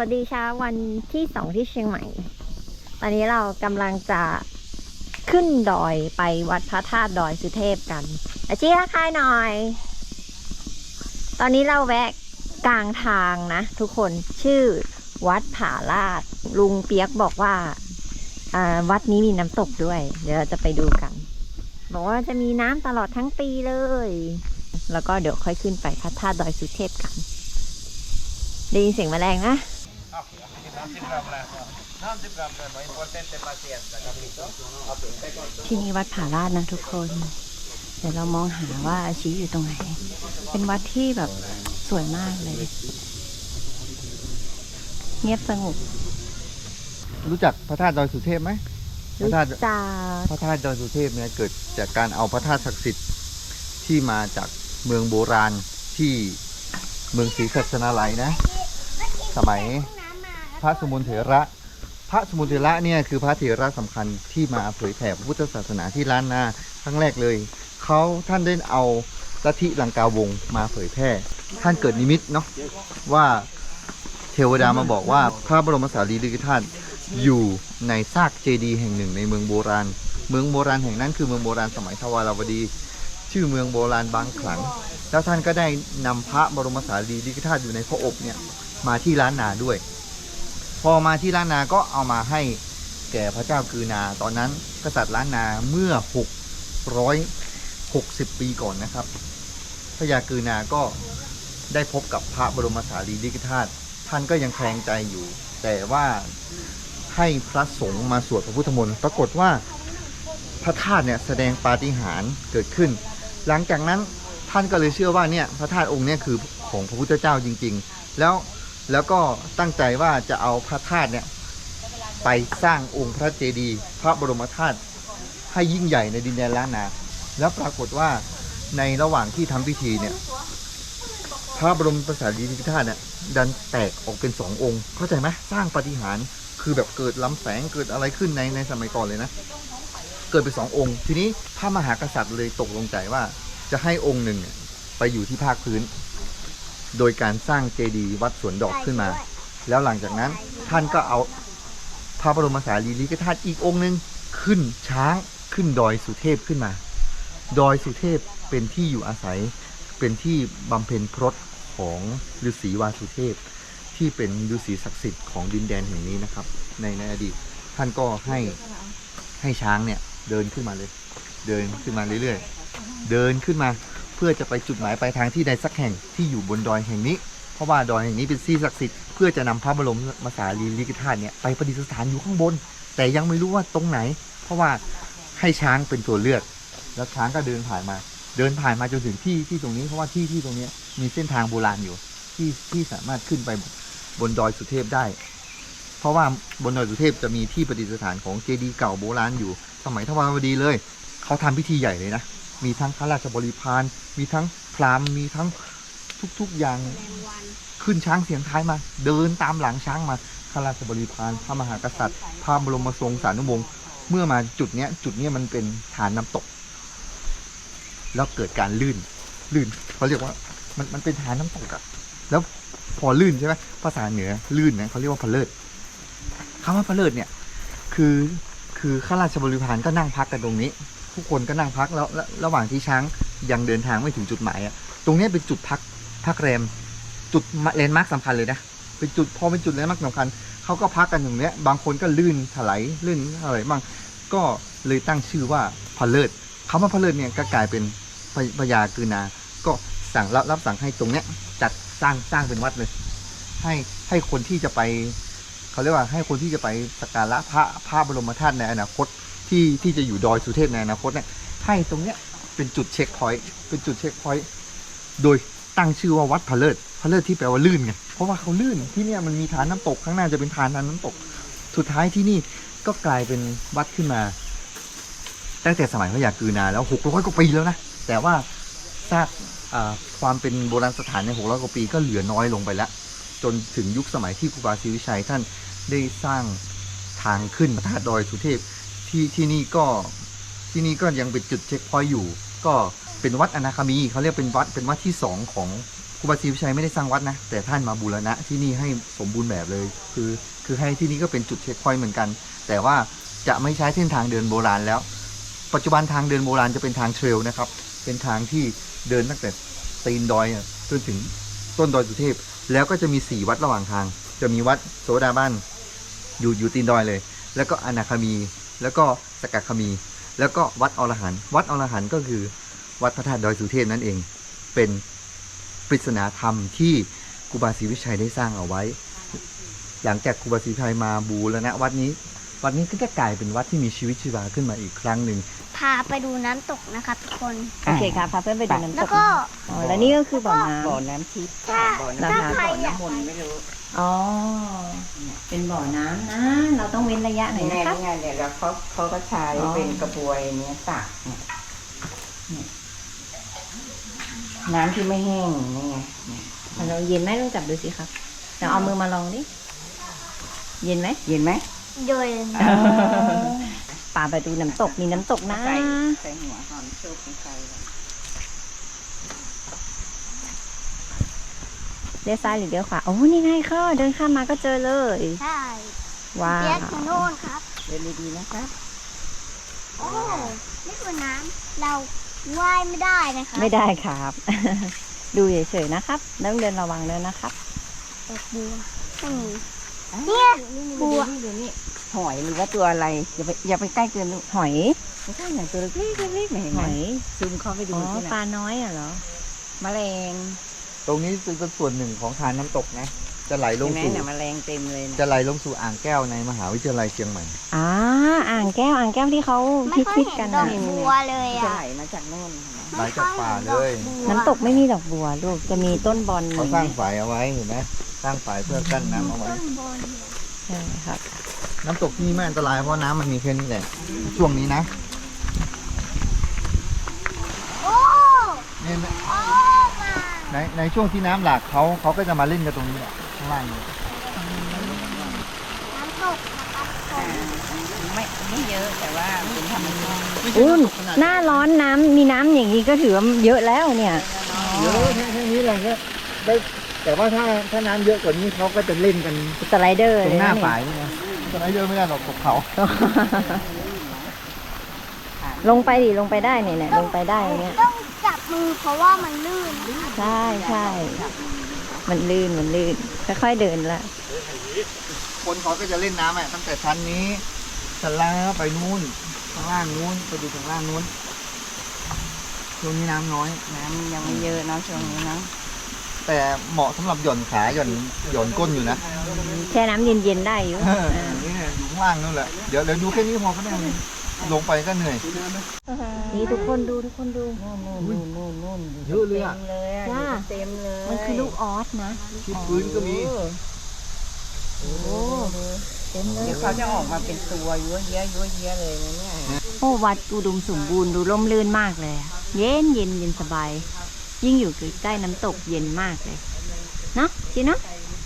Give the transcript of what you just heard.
วัสดีเช้าวันที่สองที่เชียงใหม่ ตอนนี้เรากำลังจะขึ้นดอยไปวัดพระธาตุดอยสุเทพกันอาชีทักทายหน่อย ตอนนี้เราแวะกลางทางนะ ทุกคนชื่อวัดผาลาด ลุงเปียกบอกว่าอ่าวัดนี้มีน้ำตกด้วย เดี๋ยวเราจะไปดูกัน บอกว่าจะมีน้ำตลอดทั้งปีเลย แล้วก็เดี๋ยวค่อยขึ้นไปพระธาตุดอยสุเทพกันได้ยินเสียงแมลงนะ ที่นี่วัดผาลาดนะทุกคน เดี๋ยวเรามองหาว่าอาชีอยู่ตรงไหน เป็นวัดที่แบบสวยมากเลย เงียบสงบรู้จักพระธาตุดอยสุเทพไหมพระธาตุจาพระธาตุดอยสุเทพเนี่ยเกิดจากการเอาพระธาตุศักดิ์สิทธิ์ที่มาจากเมืองโบราณที่เมืองศรีสัชนาลัยนะ สมัย พระสมุนเถระ พระสมุนเถระเนี่ยคือพระเถระสำคัญที่มาเผยแผ่พระพุทธศาสนาที่ล้านนาครั้งแรกเลยเขาท่านได้เอาลัทธิลังกาวงมาเผยแพร่ ท่านเกิดนิมิตเนาะว่าเทวดามาบอกว่าพระบรมสารีริกธาตุอยู่ในซากเจดีย์แห่งหนึ่งในเมืองโบราณ เมืองโบราณแห่งนั้นคือเมืองโบราณสมัยทวารวดี ชื่อเมืองโบราณบางขลัง แล้วท่านก็ได้นำพระบรมสารีริกธาตุอยู่ในพระอบเนี่ยมาที่ล้านนาด้วย พอมาที่ล้านนาก็เอามาให้แก่พระเจ้ากือนา ตอนนั้นกษัตริย์ล้านนาเมื่อ 660 ปีก่อนนะครับ พระยากือนาก็ได้พบกับพระบรมสารีริกธาตุท่านก็ยังแคลงใจอยู่ แต่ว่าให้พระสงฆ์มาสวดพระพุทธมนต์ปรากฏว่าพระธาตุเนี่ยแสดงปาฏิหาริย์เกิดขึ้น หลังจากนั้นท่านก็เลยเชื่อว่าเนี่ยพระธาตุองค์เนี่ยคือของพระพุทธเจ้าจริง ๆ แล้ว แล้วก็ตั้งใจว่าจะเอาพระธาตุเนี่ยไปสร้างองค์พระเจดีย์พระบรมธาตุให้ยิ่งใหญ่ในดินแดนล้านนา แล้วปรากฏว่าในระหว่างที่ทำพิธีเนี่ย พระบรมประสารีริธาตุเนี่ยดันแตกออกเป็นสององค์ เข้าใจไหมสร้างปฏิหารคือแบบเกิดล้ำแสงเกิดอะไรขึ้นในในสมัยก่อนเลยนะ เกิดเป็นสององค์ ทีนี้พระมหากษัตริย์เลยตกลงใจว่าจะให้องค์หนึ่งไปอยู่ที่ภาคพื้น โดยการสร้างเจดีย์วัดสวนดอกขึ้นมา แล้วหลังจากนั้นท่านก็เอาพระบรมสารีริกธาตุอีกองค์หนึ่งขึ้นช้างขึ้นดอยสุเทพขึ้นมา ดอยสุเทพเป็นที่อยู่อาศัยเป็นที่บำเพ็ญพรตของฤาษีวาสุเทพ ที่เป็นฤาษีศักดิ์สิทธิ์ของดินแดนแห่งนี้นะครับ ในในอดีตท่านก็ให้ให้ช้างเนี่ยเดินขึ้นมาเลย เดินขึ้นมาเรื่อยๆ เดินขึ้นมา พื่อจะไปจุดหมายปลายทางที่ใดสักแห่งที่อยู่บนดอยแห่งนี้ เพราะว่าดอยแห่งนี้เป็นที่ศักดิ์สิทธิ์เพื่อจะนำพระบรมมาสารีริกธาตุเนี่ยไปประดิษฐานอยู่ข้างบน แต่ยังไม่รู้ว่าตรงไหน เพราะว่าให้ช้างเป็นตัวเลือก แล้วช้างก็เดินผ่านมา เดินผ่านมาจนถึงที่ที่ตรงนี้เพราะว่าที่ที่ตรงนี้มีเส้นทางโบราณอยู่ ที่ที่สามารถขึ้นไปบนดอยสุเทพได้ เพราะว่าบนดอยสุเทพจะมีที่ประดิษฐานของเจดีย์เก่าโบราณอยู่ สมัยทวารวดีเลย เขาทำพิธีใหญ่เลยนะ มีทั้งข้าราชบริพารมีทั้งพราหมณ์มีทั้งทุกๆอย่างขึ้นช้างเสียงท้ายมา เดินตามหลังช้างมาข้าราชบริพารพระมหากษัตริย์พระบรมทรงสานุวงศ์เมื่อมาจุดเนี้ย จุดเนี้ยมันเป็นฐานน้ำตก แล้วเกิดการลื่น ลื่นเขาเรียกว่า มันมันเป็นฐานน้ำตกอะแล้วพอลื่นใช่ไหมภาษาเหนือลื่นนะเขาเรียกว่าพะเลิดคำว่าพะเลิดเนี่ย คือคือข้าราชบริพารก็นั่งพักกันตรงนี้ ทุกคนก็นั่งพักแล้วแล้วระหว่างที่ช้างยังเดินทางไม่ถึงจุดหมายอะตรงเนี้ยเป็นจุดพักพักแรม จุดแลนด์มาร์คสำคัญเลยนะเป็นจุดพอเป็นจุดแลนด์มาร์คสำคัญเขาก็พักกันตรงเนี้ย บางคนก็ลื่นถลายลื่นอะไรบ้างก็เลยตั้งชื่อว่าพะเลิดคำว่าพะเลิดเนี่ยก็กลายเป็นพญพญากือนา ก็สั่งรับรับสั่งให้ตรงเนี้ยจัดสร้างสร้างเป็นวัดเลย ให้ให้คนที่จะไปเขาเรียกว่าให้คนที่จะไปสักการะพระพระบรมธาตุในอนาคต ที่ที่จะอยู่ดอยสุเทพในอนาคตเนี่ยให้ตรงเนี้ยเป็นจุดเช็คพอยต์เป็นจุดเช็คพอยต์โดยตั้งชื่อว่าวัดพะเลิศพะเลิศที่แปลว่าลื่นไงเพราะว่าเขาลื่นที่เนี่ยมันมีฐานน้ำตกข้างหน้าจะเป็นฐานน้ำตก สุดท้ายที่นี่ก็กลายเป็นวัดขึ้นมา ตั้งแต่สมัยพระยากือนาแล้วหกร้อยกว่าปีแล้วนะแต่ว่าซากความเป็นโบราณสถานในหกร้อยกว่าปีก็เหลือน้อยลงไปแล้ว จนถึงยุคสมัยที่ครูบาศรีวิชัยท่านได้สร้างทางขึ้นพระธาตุดอยสุเทพ ที่ที่นี่ก็ที่นี่ก็ยังเป็นจุดเช็คพอยต์อยู่ ก็เป็นวัดอนาคามีเขาเรียกเป็นวัดเป็นวัดที่สองของครูบาศรีวิชัยไม่ได้สร้างวัดนะ แต่ท่านมาบูรณะที่นี่ให้สมบูรณ์แบบเลย คือ คือให้ที่นี่ก็เป็นจุดเช็คพอยต์เหมือนกัน แต่ว่าจะไม่ใช้เส้นทางเดินโบราณแล้ว ปัจจุบันทางเดินโบราณจะเป็นทางเทรลนะครับ เป็นทางที่เดินตั้งแต่ตีนดอยจนถึงต้นดอยสุเทพ แล้วก็จะมีสี่วัดระหว่างทาง จะมีวัดโสดาบันอยู่อยู่ตีนดอยเลย แล้วก็อนาคามี แล้วก็สกัดคมี แล้วก็วัดอรหันต์วัดอรหันต์ก็คือวัดพระธาตุดอยสุเทพนั่นเอง เป็นปริศนาธรรมที่ครูบาศรีวิชัยได้สร้างเอาไว้ หลังจากครูบาศรีวิชัยมาบูรณะวัดนี้ วัดนี้ก็จะกลายเป็นวัดที่มีชีวิตชีวาขึ้นมาอีกครั้งหนึ่ง พาไปดูน้ำตกนะครับทุกคน โอเคค่ะพาเพื่อนไปดูน้ำตแล้วกก็ อ๋อแล้วนี่ก็คือบ่อน้บ่อน้ำทิพย์ถ้าบ่อถ้าน้ำใครบ่ออยากน้ำมนต์ไม่รู้ำอ๋อ เป็นบ่อน้ำนะ เราต้องเว้นระยะหน่อยนี่ไงนะคะนี่ไงเนี่ยแล้วเขาเขาก็ใช้อ๋อ เป็นกระบวยเนี้ยตักเนี่ยเนี่ยน้ำที่ไม่แห้งนี่ไงเนี่ยเราเย็นไหมลองจับดูสิครับเราเอามือมาลองดิ เย็นไหมเย็นไหม โดยป่าไปดูน้ำตกมีน้ำตกนะ ใส่ใส่หัวหอมโชคลงไปเลยเลี้ยวซ้ายหรือเลี้ยวขวา โอ้ นี่ไงค่ะเดินข้ามมาก็เจอเลย ใช่ว้าเปียกวอยู่โน่นครับ เดินดีๆนะคะโอ้ นี่คือน้ำเราว่ายไม่ได้นะคะไม่ได้ครับ ดูเฉยๆนะครับต้องเดินระวังเลยนะครับดอกบัวไม่มี เนี่ยบัวนี่ดูนี่หอยหรือว่าตัวอะไร อย่าไปอย่าไปใกล้เกินลูกหอยไม่ใช่อย่างตัวเล็กๆเล็กๆเห็นหไหมอยซูมเข้าไปดูอ๋อที่ปลาน่ะน้อยอะเหรอแมลงตรงนี้เป็นส่วนหนึ่งของทานน้ำตกนะ จะไหลลเห็งนไหมสู่เนี่ยแมลงเต็มเลยนะจะไหลลงสู่อ่างแก้วในมหาวิทยาลัยเชียงใหม่อ่าอ่างแก้วอ่างแก้วที่เขาไม่คิดค่อยคิดเห็กันนดอนะกบัวเลยจะอะ ไหลมาจากโน่นเห็นไหมไหลจากป่าเลยน้ำตกไม่มีดอกบัวลูกจะมีต้นบอลเขาสร้างฝายเอาไว้เห็นไหมสร้างฝายเพื่อกั้นน้ำเอาไว้ ต้นบนใช่ครับน้ำตกที่นี่ไม่อันตรายเพราะน้ำมันมีแค่นี้แหละช่วงนี้นะโอ้เนี่ยนะโอ้มาในในช่วงที่น้ำหลากเขาเขาก็จะมาเล่นกันตรงนี้แหละ ข้างล่างนี้น้ำตกนะครับผมไม่ไม่เยอะแต่ว่าเป็นธรรมชาติอุ้นหน้าร้อนน้ำมีน้ำอย่างนี้ก็ถือว่าเยอะแล้วเนี่ย เยอะแค่แค่นี้แหละก็ได้แต่ว่าถ้าถ้าน้ำเยอะกว่านี้เขาก็จะเล่นกันสไลเดอร์ตรเลยงหน้านะฝายนี่ไงตรงนั้นเยอะไม่ได้หรอกตกเขาลงไปดิลงไปได้เนี่ยเนี่ยลงไปได้เนี่ยต้องจับมือเพราะว่ามันลื่นใช่ใช่ มันลื่นมันลื่น ค่อยๆเดินละ คนเขาก็จะเล่นน้ำอะตั้งแต่ชั้นนี้ชั้นล่างแล้วไปนู้นข้างล่างนู้นไปดูข้างล่างนู้นช่วงนี้น้ำน้อย น้ำยังไม่เยอะเนาะช่วงนี้เนาะแต่เหมาะสำหรับหย่อนขาหย่อนหย่อนก้นอยู่นะแช่น้ำเย็นๆได้อยู่เออนี่อยู่ข้างล่างนู่นแหละเดี๋ยวเดี๋ยวดูแค่นี้พอก็ได้ ลงไปก็เหนื่อย นี่ทุกคนดูทุกคนดูนู่นนู่นนู่นนู่นนู่นเยอะเลยอะต็มเลยอะจ้าเต็มเลยมันคือลูกออสนะที่พื้นก็มี โอ้เต็มเลยเดี๋ยวเขาจะออกมาเป็นตัวยั่วเยี้ยยั่วเยี้ยเลยนะเนี่ยโอ้วัดอุดมสมบูรณ์ดูร่มรื่นมากเลยอะเย็นเย็นเย็นสบาย ยิ่งอยู่ใกล้ๆน้ำตกเย็นมากเลยเนาะชิเนาะใ